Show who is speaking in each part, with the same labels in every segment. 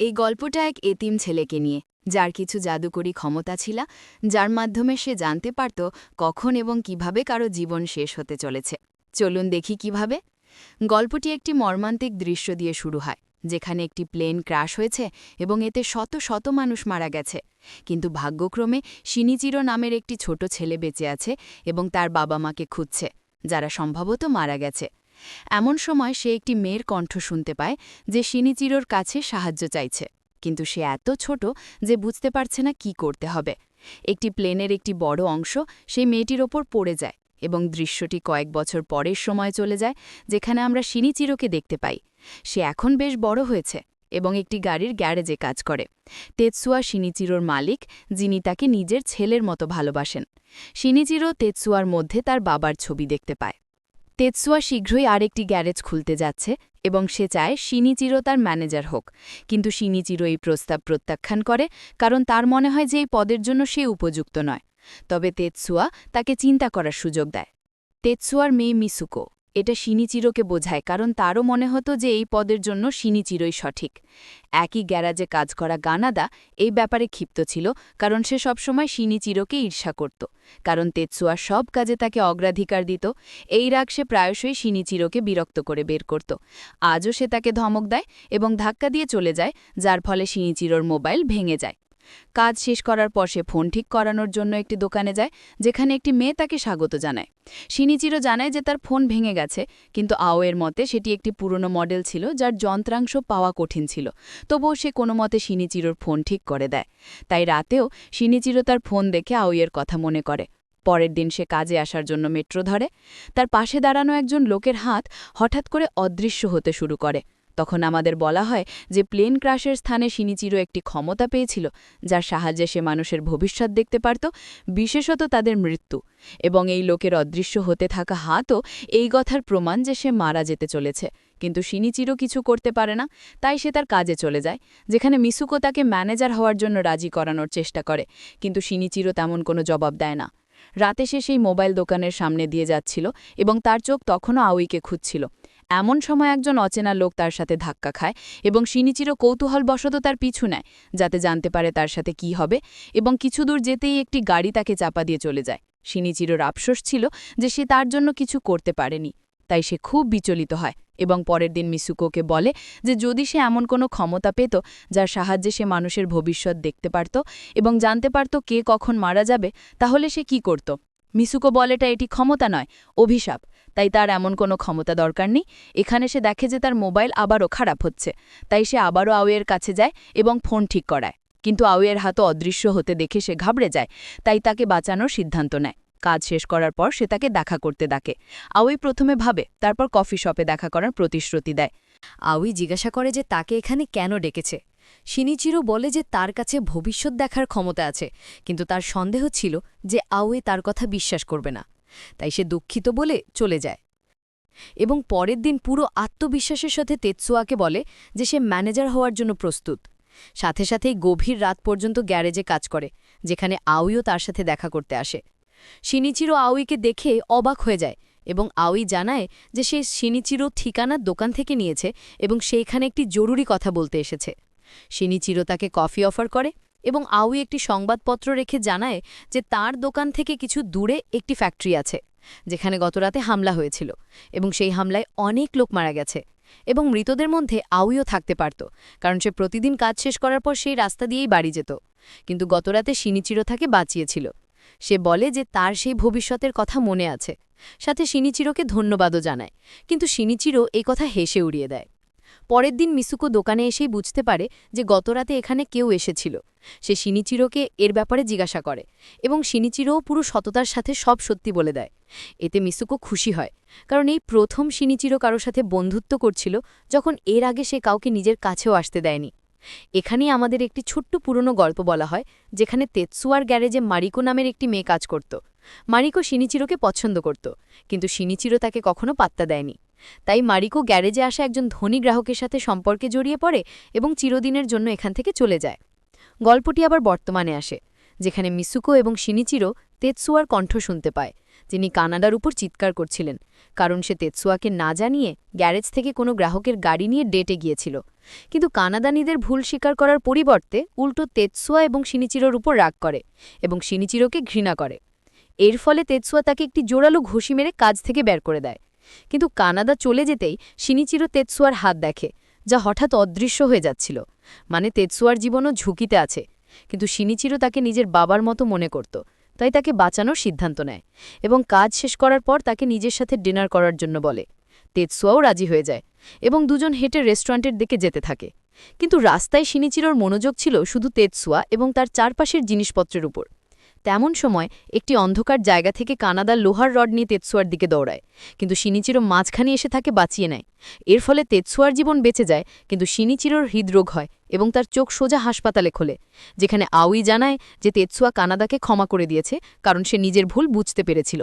Speaker 1: এই গল্পটা এক এতিম ছেলেকে নিয়ে, যার কিছু জাদুকরী ক্ষমতা ছিল, যার মাধ্যমে সে জানতে পারত কখন এবং কীভাবে কারও জীবন শেষ হতে চলেছে। চলুন দেখি কীভাবে। গল্পটি একটি মর্মান্তিক দৃশ্য দিয়ে শুরু হয়, যেখানে একটি প্লেন ক্রাশ হয়েছে এবং এতে শত শত মানুষ মারা গেছে। কিন্তু ভাগ্যক্রমে সিনিচিরো নামের একটি ছোট ছেলে বেঁচে আছে এবং তার বাবা মাকে খুঁজছে, যারা সম্ভবত মারা গেছে। এমন সময় সে একটি মেয়ের কণ্ঠ শুনতে পায় যে সিনিচিরোর কাছে সাহায্য চাইছে। কিন্তু সে এত ছোট যে বুঝতে পারছে না কি করতে হবে। একটি প্লেনের একটি বড় অংশ সেই মেয়েটির ওপর পড়ে যায় এবং দৃশ্যটি কয়েক বছর পরের সময় চলে যায়, যেখানে আমরা সিনিচিরোকে দেখতে পাই। সে এখন বেশ বড় হয়েছে এবং একটি গাড়ির গ্যারেজে কাজ করে। তেতসুয়া সিনিচিরোর মালিক, যিনি তাকে নিজের ছেলের মতো ভালোবাসেন। সিনিচিরো তেতসুয়ার মধ্যে তার বাবার ছবি দেখতে পায়। তেতসুয়া শীঘ্রই আরেকটি গ্যারেজ খুলতে যাচ্ছে এবং সে চায় সিনিচিরো তার ম্যানেজার হোক। কিন্তু সিনিচিরো এই প্রস্তাব প্রত্যাখ্যান করে কারণ তার মনে হয় যে এই পদের জন্য সে উপযুক্ত নয়। তবে তেতসুয়া তাকে চিন্তা করার সুযোগ দেয়। তেতসুয়ার মেয়ে মিসুকো। এটা সিনিচিরোকে বোঝায়, কারণ তারও মনে হতো যে এই পদের জন্য সিনিচিরোই সঠিক। একই গ্যারাজে কাজ করা গানাদা এই ব্যাপারে ক্ষিপ্ত ছিল, কারণ সে সবসময় সিনিচিরোকে ঈর্ষা করত, কারণ তেতসুয়া সব কাজে তাকে অগ্রাধিকার দিত, এই রাগ সে প্রায়শই সিনিচিরোকে বিরক্ত করে বের করত। আজও সে তাকে ধমক দেয় এবং ধাক্কা দিয়ে চলে যায়, যার ফলে সিনিচিরোর মোবাইল ভেঙে যায়। কাজ শেষ করার পর সে ফোন ঠিক করানোর জন্য একটি দোকানে যায়, যেখানে একটি মেয়ে তাকে স্বাগত জানায়। সিনিচিরো জানায় যে তার ফোন ভেঙে গেছে, কিন্তু আওয়ের মতে সেটি একটি পুরনো মডেল ছিল যার যন্ত্রাংশ পাওয়া কঠিন ছিল। তবুও সে কোনো মতে সিনিচিরোর ফোন ঠিক করে দেয়। তাই রাতেও সিনিচিরো তার ফোন দেখে আওয়ের কথা মনে করে। পরের দিন সে কাজে আসার জন্য মেট্রো ধরে। তার পাশে দাঁড়ানো একজন লোকের হাত হঠাৎ করে অদৃশ্য হতে শুরু করে। তখন আমাদের বলা হয় যে প্লেন ক্রাশের স্থানে সিনিচিরো একটি ক্ষমতা পেয়েছিল, যার সাহায্যে সে মানুষের ভবিষ্যৎ দেখতে পারত, বিশেষত তাদের মৃত্যু। এবং এই লোকের অদৃশ্য হতে থাকা হাতও এই কথার প্রমাণ যে সে মারা যেতে চলেছে। কিন্তু সিনিচিরো কিছু করতে পারে না, তাই সে তার কাজে চলে যায়, যেখানে মিসুকো তাকে ম্যানেজার হওয়ার জন্য রাজি করানোর চেষ্টা করে, কিন্তু সিনিচিরো তেমন কোনো জবাব দেয় না। রাতে সে সেই মোবাইল দোকানের সামনে দিয়ে যাচ্ছিল এবং তার চোখ তখনও আউইকে খুঁজছিল। এমন সময় একজন অচেনা লোক তার সাথে ধাক্কা খায় এবং সিনিচিরো কৌতূহলবশত তার পিছু নেয়, যাতে জানতে পারে তার সাথে কি হবে এবং কিছু দূর যেতেই একটি গাড়ি তাকে চাপা দিয়ে চলে যায়। সিনিচিরোর আফসোস ছিল যে সে তার জন্য কিছু করতে পারেনি, তাই সে খুব বিচলিত হয় এবং পরের দিন মিসুকোকে বলে যে যদি সে এমন কোনো ক্ষমতা পেত যার সাহায্যে সে মানুষের ভবিষ্যৎ দেখতে পারত এবং জানতে পারত কে কখন মারা যাবে, তাহলে সে কি করত। মিসুকো বলেটা এটি ক্ষমতা নয়, অভিশাপ। তাই তার এমন কোনো ক্ষমতা দরকার নেই। এখানে সে দেখে যে তার মোবাইল আবারও খারাপ হচ্ছে। তাই সে আবারও আউয়ের কাছে যায় এবং ফোন ঠিক করায়। কিন্তু আউয়ের হাতও অদৃশ্য হতে দেখে সে ঘাবড়ে যায়, তাই তাকে বাঁচানোর সিদ্ধান্ত নেয়। কাজ শেষ করার পর সে তাকে দেখা করতে ডাকে। আউই প্রথমে ভাবে, তারপর কফি শপে দেখা করার প্রতিশ্রুতি দেয়।
Speaker 2: আউই জিজ্ঞাসা করে যে তাকে এখানে কেন ডেকেছে? সিনিচিরো বলে যে তার কাছে ভবিষ্যৎ দেখার ক্ষমতা আছে, কিন্তু তার সন্দেহ ছিল যে আউয়ে তার কথা বিশ্বাস করবে না। তাই সে দুঃখিত বলে চলে যায়। এবং পরের দিন পুরো আত্মবিশ্বাসের সাথে তেতসুয়াকে বলে যে সে ম্যানেজার হওয়ার জন্য প্রস্তুত। সাথে সাথেই গভীর রাত পর্যন্ত গ্যারেজে কাজ করে, যেখানে আউইও তার সাথে দেখা করতে আসে। সিনিচিরো আউইকে দেখে অবাক হয়ে যায় এবং আউই জানায় যে সে সিনিচিরো ঠিকানার দোকান থেকে নিয়েছে এবং সেইখানে একটি জরুরি কথা বলতে এসেছে। সিনিচিরো তাকে কফি অফার করে এবং আউই একটি সংবাদপত্র রেখে জানায় যে তার দোকান থেকে কিছু দূরে একটি ফ্যাক্টরি আছে, যেখানে গতরাতে হামলা হয়েছিল এবং সেই হামলায় অনেক লোক মারা গেছে এবং মৃতদের মধ্যে আউইও থাকতে পারত, কারণ সে প্রতিদিন কাজ শেষ করার পর সেই রাস্তা দিয়েই বাড়ি যেত। কিন্তু গতরাতে সিনিচিরো তাকে বাঁচিয়েছিল। সে বলে যে তার সেই ভবিষ্যতের কথা মনে আছে। সাথে সিনিচিরোকে ধন্যবাদও জানায়। কিন্তু সিনিচিরো এই কথা হেসে উড়িয়ে দেয়। পরের দিন মিসুকো দোকানে এসেই বুঝতে পারে যে গতরাতে এখানে কেউ এসেছিল। সে সিনিচিরোকে এর ব্যাপারে জিজ্ঞাসা করে এবং সিনিচিরোও পুরো সততার সাথে সব সত্যি বলে দেয়। এতে মিসুকো খুশি হয়, কারণ এই প্রথম সিনিচিরো কারোর সাথে বন্ধুত্ব করছিল যখন এর আগে সে কাউকে নিজের কাছেও আসতে দেয়নি। এখানেই আমাদের একটি ছোট্ট পুরনো গল্প বলা হয়, যেখানে তেতসুয়ার গ্যারেজে মারিকো নামের একটি মেয়ে কাজ করত। মারিকো সিনিচিরোকে পছন্দ করত, কিন্তু সিনিচিরো তাকে কখনো পাত্তা দেয়নি। তাই মারিকো গ্যারেজে আসা একজন ধনী গ্রাহকের সাথে সম্পর্কে জড়িয়ে পড়ে এবং চিরদিনের জন্য এখান থেকে চলে যায়। গল্পটি আবার বর্তমানে আসে, যেখানে মিসুকো এবং সিনিচিরো তেতসুয়ার কণ্ঠ শুনতে পায়, যিনি কানাডার উপর চিৎকার করছিলেন, কারণ সে তেতসুয়াকে না জানিয়ে গ্যারেজ থেকে কোনো গ্রাহকের গাড়ি নিয়ে ডেটে গিয়েছিল। কিন্তু কানাদানিদের ভুল স্বীকার করার পরিবর্তে উল্টো তেতসুয়া এবং শিনিচিরোর উপর রাগ করে এবং শিনিচিরোকে ঘৃণা করে। এর ফলে তেতসুয়া তাকে একটি জোরালো ঘুষি মেরে কাজ থেকে বের করে দেয়। কিন্তু কানাডা চলে যেতেই শিনিচিরো তেতসুয়ার হাত দেখে, যা হঠাৎ অদৃশ্য হয়ে যাচ্ছিল। মানে তেতসুয়ার জীবনও ঝুঁকিতে আছে। কিন্তু শিনিচিরো তাকে নিজের বাবার মতো মনে করত, তাই তাকে বাঁচানোর সিদ্ধান্ত নেয় এবং কাজ শেষ করার পর তাকে নিজের সাথে ডিনার করার জন্য বলে। তেতসুয়াও রাজি হয়ে যায় এবং দুজন হেঁটে রেস্টুরেন্টের দিকে যেতে থাকে। কিন্তু রাস্তায় শিনিচিরোর মনোযোগ ছিল শুধু তেতসুয়া এবং তার চারপাশের জিনিসপত্রের উপর। তেমন সময় একটি অন্ধকার জায়গা থেকে কানাদা লোহার রড নিয়ে তেতসুয়ার দিকে দৌড়ায়। কিন্তু শিনিচিরো মাঝখানে এসে তাকে বাঁচিয়ে নেয়। এর ফলে তেতসুয়ার জীবন বেঁচে যায়, কিন্তু শিনিচিরোর হৃদরোগ হয় এবং তার চোখ সোজা হাসপাতালে খোলে, যেখানে আউই জানায় যে তেতসুয়া কানাদাকে ক্ষমা করে দিয়েছে, কারণ সে নিজের ভুল বুঝতে পেরেছিল।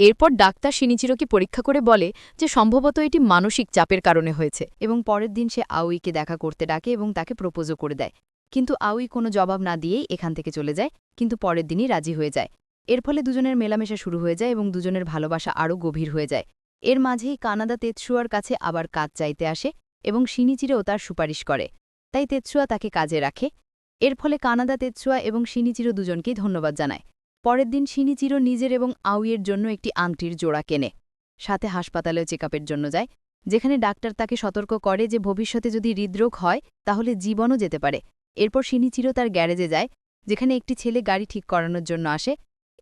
Speaker 2: এরপর ডাক্তার শিনিচিরোকে পরীক্ষা করে বলে যে সম্ভবত এটি মানসিক চাপের কারণে হয়েছে এবং পরের দিন সে আউইকে দেখা করতে ডাকে এবং তাকে প্রপোজও করে দেয়। কিন্তু আউই কোনো জবাব না দিয়েই এখান থেকে চলে যায়, কিন্তু পরের দিনই রাজি হয়ে যায়। এর ফলে দুজনের মেলামেশা শুরু হয়ে যায় এবং দুজনের ভালোবাসা আরও গভীর হয়ে যায়। এর মাঝেই কানাদা তেতসুয়ার কাছে আবার কাজ চাইতে আসে এবং শিনিচিরেও তার সুপারিশ করে। তাই তেতসুয়া তাকে কাজে রাখে। এর ফলে কানাদা তেতসুয়া এবং শিনিচিরো দুজনকেই ধন্যবাদ জানায়। পরের দিন শিনিচিরো নিজের এবং আউইয়ের জন্য একটি আংটির জোড়া কেনে। সাথে হাসপাতালেও চেক জন্য যায়, যেখানে ডাক্তার তাকে সতর্ক করে যে ভবিষ্যতে যদি হৃদরোগ হয়, তাহলে জীবনও যেতে পারে। এরপর শিনিচিরো তার গ্যারেজে যায়, যেখানে একটি ছেলে গাড়ি ঠিক করানোর জন্য আসে।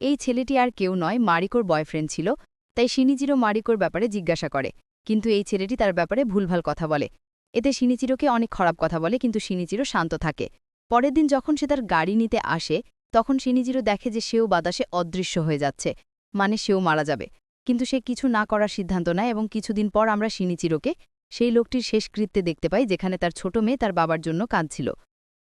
Speaker 2: এই ছেলেটি আর কেউ নয়, মারিকোর বয়ফ্রেন্ড ছিল, তাই শিনিচিরো মারিকোর ব্যাপারে জিজ্ঞাসা করে। কিন্তু এই ছেলেটি তার ব্যাপারে ভুলভাল কথা বলে। এতে শিনিচিরোকে অনেক খারাপ কথা বলে, কিন্তু শিনিচিরো শান্ত থাকে। পরের দিন যখন সে তার গাড়ি নিতে আসে, তখন শিনিচিরো দেখে যে সেও বাতাসে অদৃশ্য হয়ে যাচ্ছে মানে সেও মারা যাবে। কিন্তু সে কিছু না করার সিদ্ধান্ত নেয় এবং কিছুদিন পর আমরা শিনিচিরোকে সেই লোকটির শেষকৃত্যে দেখতে পাই, যেখানে তার ছোট মেয়ে তার বাবার জন্য কাঁদছিল।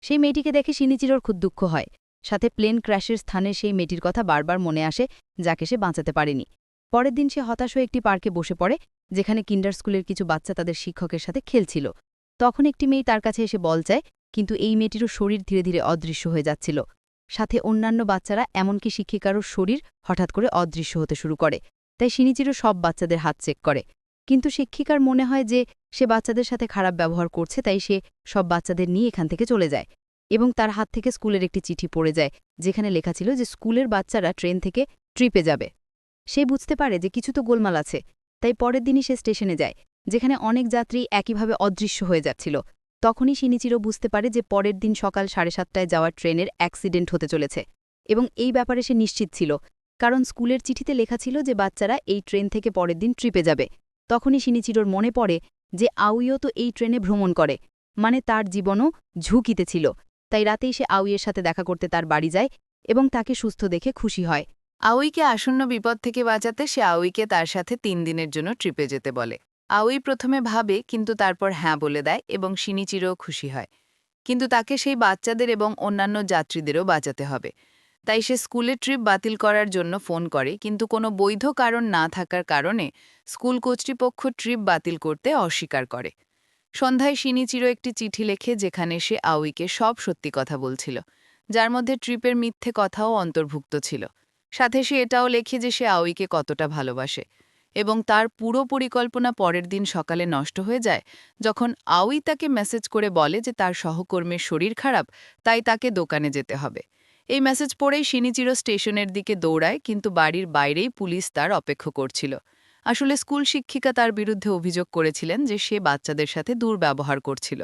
Speaker 2: সেই মেয়েটিকে দেখে শিনিচিরোর খুব দুঃখ হয়। সাথে প্লেন ক্র্যাশের স্থানে সেই মেয়েটির কথা বারবার মনে আসে, যাকে সে বাঁচাতে পারেনি। পরের দিন সে হতাশ হয়ে একটি পার্কে বসে পড়ে, যেখানে কিন্ডার স্কুলের কিছু বাচ্চা তাদের শিক্ষকের সাথে খেলছিল। তখন একটি মেয়ে তার কাছে এসে বল চায়, কিন্তু এই মেয়েটিরও শরীর ধীরে ধীরে অদৃশ্য হয়ে যাচ্ছিল। সাথে অন্যান্য বাচ্চারা, এমনকি শিক্ষিকারও শরীর হঠাৎ করে অদৃশ্য হতে শুরু করে। তাই শিনিচিরও সব বাচ্চাদের হাত চেক করে। কিন্তু শিক্ষিকার মনে হয় যে সে বাচ্চাদের সাথে খারাপ ব্যবহার করছে, তাই সে সব বাচ্চাদের নিয়ে এখান থেকে চলে যায় এবং তার হাত থেকে স্কুলের একটি চিঠি পড়ে যায়, যেখানে লেখা ছিল যে স্কুলের বাচ্চারা ট্রেন থেকে ট্রিপে যাবে। সে বুঝতে পারে যে কিছু তো গোলমাল আছে, তাই পরের দিনই সে স্টেশনে যায়, যেখানে অনেক যাত্রী একইভাবে অদৃশ্য হয়ে যাচ্ছিল। তখনই শিনিচিরো বুঝতে পারে যে পরের দিন সকাল সাড়ে সাতটায় যাওয়ার ট্রেনের অ্যাক্সিডেন্ট হতে চলেছে এবং এই ব্যাপারে সে নিশ্চিত ছিল, কারণ স্কুলের চিঠিতে লেখা ছিল যে বাচ্চারা এই ট্রেন থেকে পরের দিন ট্রিপে যাবে। তখনই শিনিচিরোর মনে পড়ে যে আউইও তো এই ট্রেনে ভ্রমণ করে মানে তার জীবনও ঝুঁকিতে ছিল। তাই রাতেই সে আউইয়ের সাথে দেখা করতে তার বাড়ি যায় এবং তাকে সুস্থ দেখে খুশি হয়।
Speaker 3: আউইকে আসন্ন বিপদ থেকে বাঁচাতে সে আউইকে তার সাথে তিন দিনের জন্য ট্রিপে যেতে বলে। আউই প্রথমে ভাবে, কিন্তু তারপর হ্যাঁ বলে দেয় এবং শিনিচিরও খুশি হয়। কিন্তু তাকে সেই বাচ্চাদের এবং অন্যান্য যাত্রীদেরও বাঁচাতে হবে। তাই সে স্কুলে ট্রিপ বাতিল করার জন্য ফোন করে, কিন্তু কোনো বৈধ কারণ না থাকার কারণে স্কুল কর্তৃপক্ষ ট্রিপ বাতিল করতে অস্বীকার করে। সন্ধ্যায় শিনিচিরো একটি চিঠি লেখে যেখানে সে আউইকে সব সত্যি কথা বলছিল, যার মধ্যে ট্রিপের মিথ্যে কথাও অন্তর্ভুক্ত ছিল। সাথে সে এটাও লেখে যে সে আউইকে কতটা ভালোবাসে এবং তার পুরো পরিকল্পনা পরের দিন সকালে নষ্ট হয়ে যায়, যখন আউই তাকে মেসেজ করে বলে যে তার সহকর্মীর শরীর খারাপ, তাই তাকে দোকানে যেতে হবে। এই মেসেজ পড়েই শিনিচিরো স্টেশনের দিকে দৌড়ায়, কিন্তু বাড়ির বাইরেই পুলিশ তার অপেক্ষা করছিল। আসলে স্কুল শিক্ষিকা তার বিরুদ্ধে অভিযোগ করেছিলেন যে সে বাচ্চাদের সাথে দুর্ব্যবহার করছিল।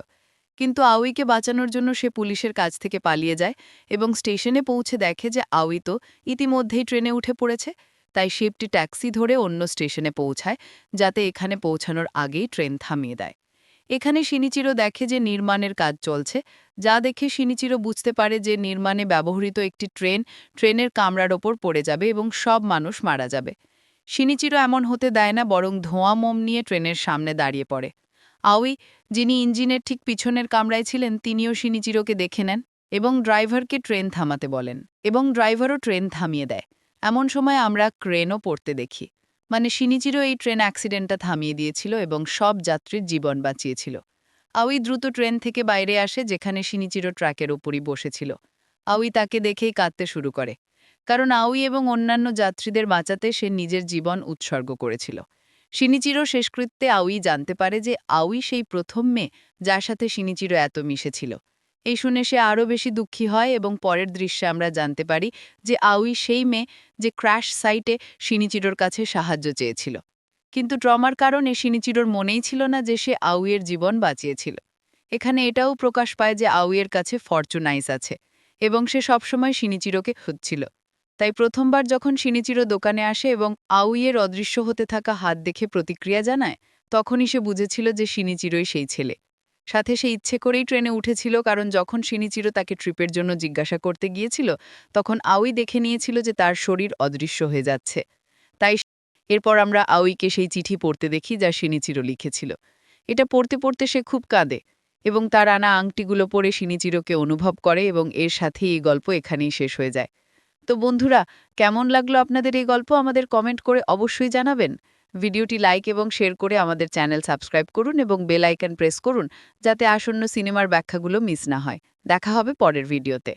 Speaker 3: কিন্তু আউইকে বাঁচানোর জন্য সে পুলিশের কাছ থেকে পালিয়ে যায় এবং স্টেশনে পৌঁছে দেখে যে আউই তো ইতিমধ্যেই ট্রেনে উঠে পড়েছে, তাই একটি ট্যাক্সি ধরে অন্য স্টেশনে পৌঁছায়, যাতে এখানে পৌঁছানোর আগেই ট্রেন থামিয়ে দেয়। এখানে শিনিচিরো দেখে যে নির্মাণের কাজ চলছে, যা দেখে শিনিচিরো বুঝতে পারে যে নির্মাণে ব্যবহৃত একটি ট্রেন, ট্রেনের কামরার ওপর পড়ে যাবে এবং সব মানুষ মারা যাবে। শিনিচিরো এমন হতে দেয় না, বরং ধোঁয়া মোম নিয়ে ট্রেনের সামনে দাঁড়িয়ে পড়ে। আউই যিনি ইঞ্জিনের ঠিক পিছনের কামরায় ছিলেন, তিনিও শিনিচিরোকে দেখে নেন এবং ড্রাইভারকে ট্রেন থামাতে বলেন এবং ড্রাইভারও ট্রেন থামিয়ে দেয়। এমন সময় আমরা ক্রেনও পড়তে দেখি। মানে শিনিচিরো এই ট্রেন অ্যাক্সিডেন্টটা থামিয়ে দিয়েছিল এবং সব যাত্রীর জীবন বাঁচিয়েছিল। আউই দ্রুত ট্রেন থেকে বাইরে আসে যেখানে শিনিচিরো ট্র্যাকের ওপরই বসেছিল। আউই তাকে দেখেই কাঁদতে শুরু করে। কারণ আউই এবং অন্যান্য যাত্রীদের বাঁচাতে সে নিজের জীবন উৎসর্গ করেছিল। শিনিচিরো শেষকৃত্যে আউই জানতে পারে যে আউই সেই প্রথম মেয়ে যার সাথে শিনিচিরো এত মিশেছিল। এই শুনে সে আরও বেশি দুঃখী হয় এবং পরের দৃশ্যে আমরা জানতে পারি যে আউই সেই মেয়ে যে ক্র্যাশ সাইটে শিনিচিরোর কাছে সাহায্য চেয়েছিল। কিন্তু ট্রমার কারণে শিনিচিরোর মনেই ছিল না যে সে আউইয়ের জীবন বাঁচিয়েছিল। এখানে এটাও প্রকাশ পায় যে আউইয়ের কাছে ফরচুনাইজ আছে এবং সে সবসময় শিনিচিরোকে খুঁজছিল। তাই প্রথমবার যখন শিনিচিরো দোকানে আসে এবং আউইয়ের অদৃশ্য হতে থাকা হাত দেখে প্রতিক্রিয়া জানায়, তখনই সে বুঝেছিল যে শিনিচিরোই সেই ছেলে। সাথে সে ইচ্ছে করেই ট্রেনে উঠেছিল, কারণ যখন শিনিচিরো তাকে ট্রিপের জন্য জিজ্ঞাসা করতে গিয়েছিল, তখন আউই দেখে নিয়েছিল যে তার শরীর অদৃশ্য হয়ে যাচ্ছে। তাই এরপর আমরা আউইকে সেই চিঠি পড়তে দেখি যা শিনিচিরো লিখেছিল। এটা পড়তে পড়তে সে খুব কাঁদে এবং তার আনা আংটিগুলো পরে শিনিচিরোকে অনুভব করে এবং এর সাথেই এই গল্প এখানেই শেষ হয়ে যায়। তো বন্ধুরা, কেমন লাগল আপনাদের এই গল্প? আমাদের কমেন্ট করে অবশ্যই জানাবেন। ভিডিওটি লাইক এবং শেয়ার করে আমাদের চ্যানেল সাবস্ক্রাইব করুন এবং বেল আইকন প্রেস করুন, যাতে আসন্ন সিনেমার ব্যাখ্যাগুলো মিস না হয়। দেখা হবে পরের ভিডিওতে।